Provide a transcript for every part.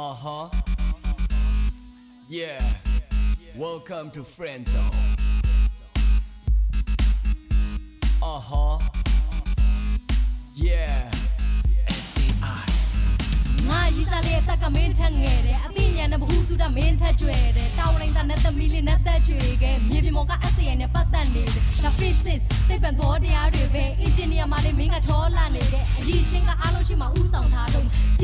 Uh huh. Yeah. Welcome to Friend Zone. Uh huh. Yeah. S-A-I. ငါရီစားလေးအသက်ကမင်းထက်ငယ်တယ်အသိဉာဏ်နဲ့ဘ ഹു တုဒမင်းထက်ကျွဲတယ်တောင်းလိုက်တာနဲ့သမီးလေးနဲ့သက်ကြွေခဲ့မြေပြင်ပေါ်က SAI နဲ့ပတ်သက်နေတယ်ဒါ physics သိပ္ပံသောတရားတွေပဲ engineer မှာလေးမင်းကချောလာနေတဲ့အရေးချင်းကအားလုံးရှိမှဥဆောင်ထား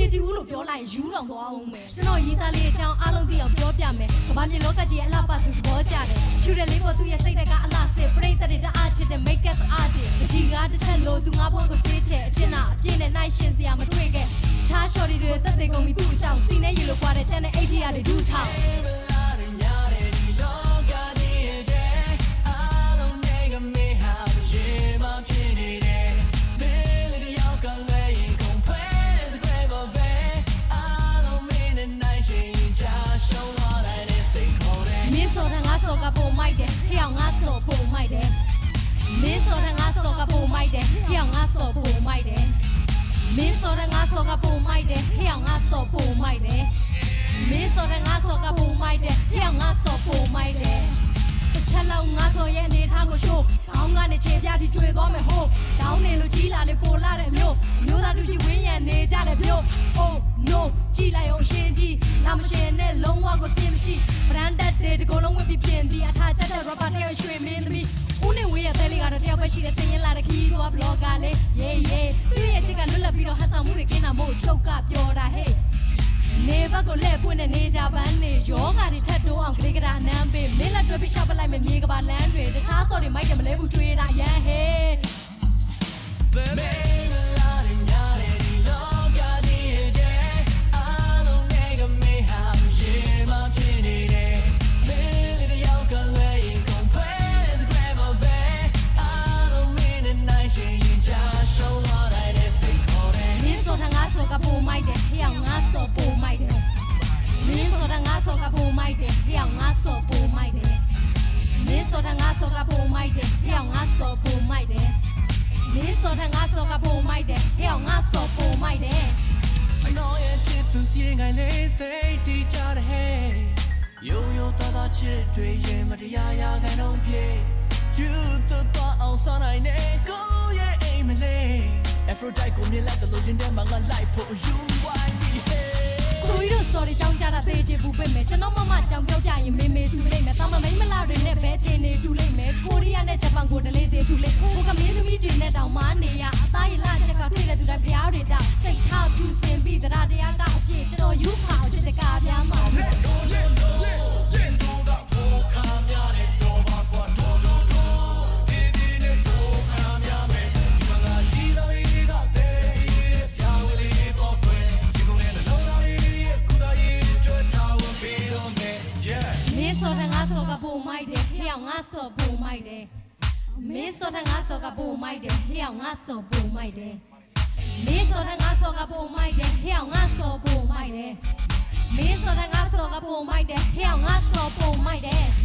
တော့ပြည်တီဦးလို့ပြောလိုက်ရင်ယူတော်သွားအောင်မယ်ကျွန်တော်ရီစားလေးအကြောင်းအားလုံးသိအောင်ပြောပြမယ်ကမ္ဘာမြေလောကကြီးရဲ့အလှပသူသဘောကျတယ်ဖြူတယ်လေးပေါ်သူရဲ့စိတ်ဓာတ်ကအလှစစ်ပြိတ္တတွေတအားချစ်တဲ့ make us artist ဒီကားတစ်ချက်လို့သူငါဘုန်းကိုစေးချဲအချင်းနာအပြည့်နဲ့နိုင်ရှင်စရာမတွေ့ခဲ့ချားလျှော်တွေတက်သေးကုန်ပြီသူ့အကြောင်းစီနဲ့ရေလိုကွာတဲ့ချန်တဲ့80ရာတွေဒူးထောက် ဖျောက်ငါစောပုံမိုက်တယ်မင်းစောတဲ့ငါစောကပုံမိုက်တယ်ဖျောက်ငါစောပုံမိုက်တယ်မင်းစောတဲ့ငါစောကပုံမိုက်တယ်ဖျောက်ငါစောပုံမိုက်တယ်မင်းစောတဲ့ငါစောကပုံမိုက်တယ်ဖျောက်ငါစောပုံမိုက်တယ်တစ်ချက်လောက်ငါစောရဲ့အနေထားကိုရှိုးခေါင်းကနေခြေပြားထိတွေ့သွားမယ်ဟိုးတောင်းနေလို့ကြီးလာလေပိုလာတဲ့မျိုးမျိုးသားတူကြီးဝင်းရံနေကြတဲ့မျိုး oh no ကြီးလိုက်အောင်အရှင်ကြီးလာမရှင်နဲ့လုံးဝကိုစင်မရှိ branded တွေဒီကုလုံးဝပြီးပြင်ဒီအထားချက်တဲ့ rapper တယောက်ရွှေမင်းသမီးဦးနေဝေးရဲ့တဲလေးကတော့တယောက်ပဲရှိတဲ့စင်ရင်လာတဲ့ခီးသွား blogger လေး yeah yeah သူ့ရဲ့ချစ်ကလွတ်လပ်ပြီးတော့ဟန်ဆောင်မှုတွေကင်းတာမို့ချုပ်ကပြောတာ hey နေဘက်ကိုလှည့်ပွင့်တဲ့နေကြပန်းနေယောဂါတွေထက်တိုးအောင်ကလေးကရာနမ်းပေးမင်းလက်တွဲပြီးရှောက်ပလိုက်မယ်မြေကပါလန်းတွေတခြားစော်တွေမိုက်တယ်မလဲဘူးထွေးတာရန်ဟေး မင်းစောထငါစောကပုံမိုက်တယ်ဟျောင်ငါစောပုံမိုက်တယ်မင်းစောထငါစောကပုံမိုက်တယ်ဟျောင်ငါစောပုံမိုက်တယ်ကျွန်တော်ရဲ့ချစ်သူစီရင်ခိုင်လေးသိတီးကြတဲ့ဟဲ့ရိုးရိုးသားသားချစ်တွေရင်မတရားရာခိုင်တော့ပြေယူတူတော့အောင်စနိုင်နေကိုရဲ့အိမ်မလေး Aphrodite ကိုမြင်လိုက်တဲ့လိုချင်တဲ့မှာငါလိုက်ဖို့ you why be hey ကိုကြီးတို့ sorry ကြောင်းကြတာသေးချေဘူးပဲမယ်ကျွန်တော်မမကြောင်ပြောပြရင်မေမေစုလိမ့်မယ်တာမမိ န်မလာတွေနဲ့ပဲချင်းနေတူလိမ့်မယ်ကိုရီးယားနဲ့ဂျပန်ကိုဒလေးစေတူလိမ့်ကိုကမင်းသမီးတွေနဲ့တောင်မနေရအသားရလချက်ကတွေ့တဲ့သူတိုင်းဖျားတွေကြောင့်စိတ်ထော က်တယ်ဟဲ့အောင်ငါစောပုံမိုက်တယ်မင်းစောတဲ့ငါစောကပုံမိုက်တယ်ဟဲ့အောင်ငါစောပုံမိုက်တယ်မင်းစောတဲ့ငါစောကပုံမိုက်တယ်ဟဲ့အောင်ငါစောပုံမိုက်တယ်မင်းစောတဲ့ငါစောကပုံမိုက်တယ်ဟဲ့အောင်ငါစောပုံမိုက်တယ်